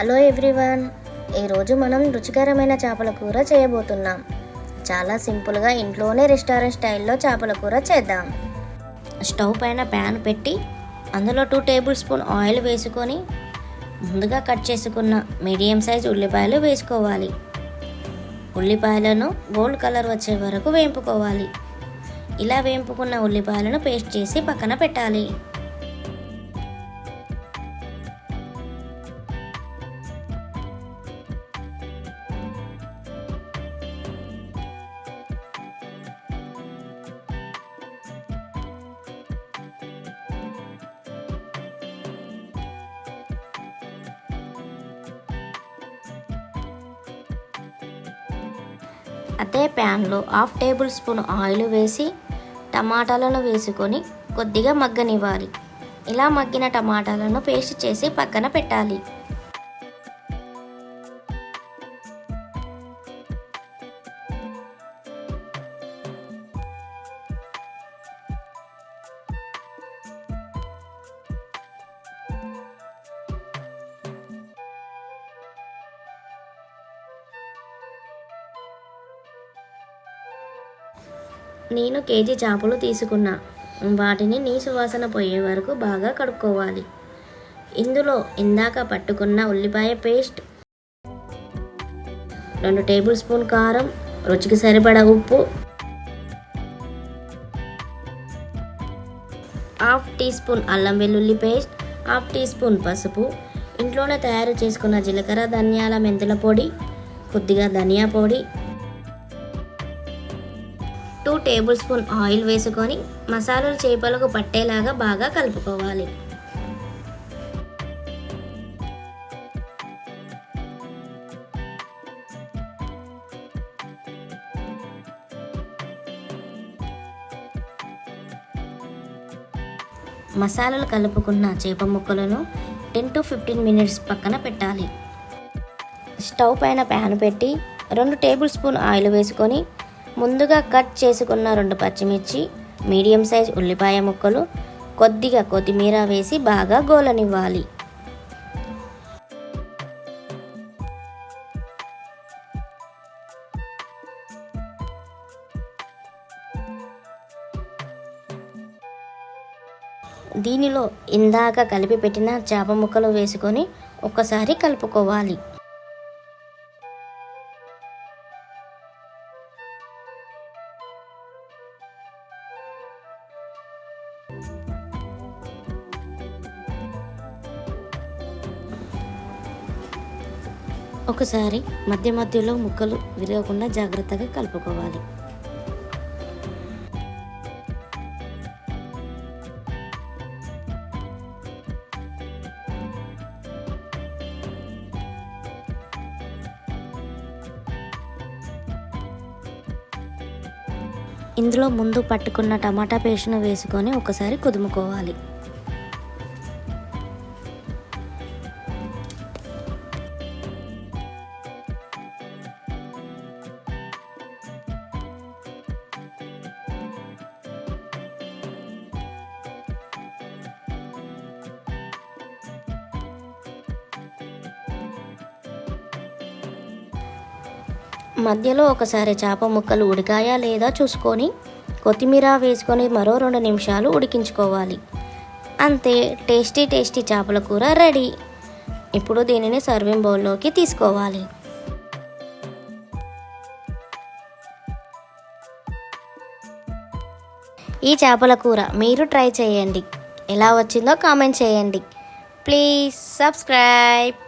Hello everyone. ఈరోజు మనం రుచికరమైన చేపల కూర చేయబోతున్నాం. చాలా సింపుల్గా ఇంట్లోనే రెస్టారెంట్ స్టైల్లో చేపల కూర చేద్దాం. స్టవ్ పైన ప్యాన్ పెట్టి అందులో టూ టేబుల్ స్పూన్ ఆయిల్ వేసుకొని ముందుగా కట్ చేసుకున్న మీడియం సైజ్ ఉల్లిపాయలు వేసుకోవాలి. ఉల్లిపాయలను గోల్డ్ కలర్ వచ్చే వరకు వేంపుకోవాలి. ఇలా వేంపుకున్న ఉల్లిపాయలను పేస్ట్ చేసి పక్కన పెట్టాలి. అదే ప్యాన్లో హాఫ్ టేబుల్ స్పూన్ ఆయిల్ వేసి టమాటాలను వేసుకొని కొద్దిగా మగ్గనివ్వాలి. ఇలా మగ్గిన టమాటాలను పేస్ట్ చేసి పక్కన పెట్టాలి. నేను కేజీ చేపలు తీసుకున్నా. వాటిని నీసు వాసన పోయే వరకు బాగా కడుక్కోవాలి. ఇందులో ఇందాక పట్టుకున్న ఉల్లిపాయ పేస్ట్ రెండు టేబుల్ స్పూన్ కారం రుచికి సరిపడా ఉప్పు హాఫ్ టీ స్పూన్ అల్లం వెల్లుల్లి పేస్ట్ హాఫ్ టీ స్పూన్ పసుపు ఇంట్లోనే తయారు చేసుకున్న జీలకర్ర ధనియాల మెంతుల పొడి కొద్దిగా ధనియా పొడి టూ టేబుల్ స్పూన్ ఆయిల్ వేసుకొని మసాలాలు చేపలకు పట్టేలాగా బాగా కలుపుకోవాలి. మసాలాలు కలుపుకున్న చేప ముక్కలను టెన్ టు ఫిఫ్టీన్ మినిట్స్ పక్కన పెట్టాలి. స్టవ్ పైన ప్యాన్ పెట్టి రెండు టేబుల్ స్పూన్ ఆయిల్ వేసుకొని ముందుగా కట్ చేసుకున్న రెండు పచ్చిమిర్చి మీడియం సైజ్ ఉల్లిపాయ ముక్కలు కొద్దిగా కొత్తిమీర వేసి బాగా గోలనివ్వాలి. దీనిలో ఇందాక కలిపి పెట్టిన చేప ముక్కలు వేసుకొని ఒక్కసారి కలుపుకోవాలి. ఒకసారి మధ్య మధ్యలో ముక్కలు విరగకుండా జాగ్రత్తగా కలుపుకోవాలి. ఇందులో ముందు పట్టుకున్న టమాటా పేస్ట్ను వేసుకొని ఒకసారి కుదుముకోవాలి. మధ్యలో ఒకసారి చేప ముక్కలు ఉడికాయా లేదా చూసుకొని కొత్తిమీర వేసుకొని మరో రెండు నిమిషాలు ఉడికించుకోవాలి. అంతే టేస్టీ టేస్టీ చేపల కూర రెడీ. ఇప్పుడు దీనిని సర్వింగ్ బౌల్లోకి తీసుకోవాలి. ఈ చేపల కూర మీరు ట్రై చేయండి. ఎలా వచ్చిందో కామెంట్ చేయండి. Please subscribe.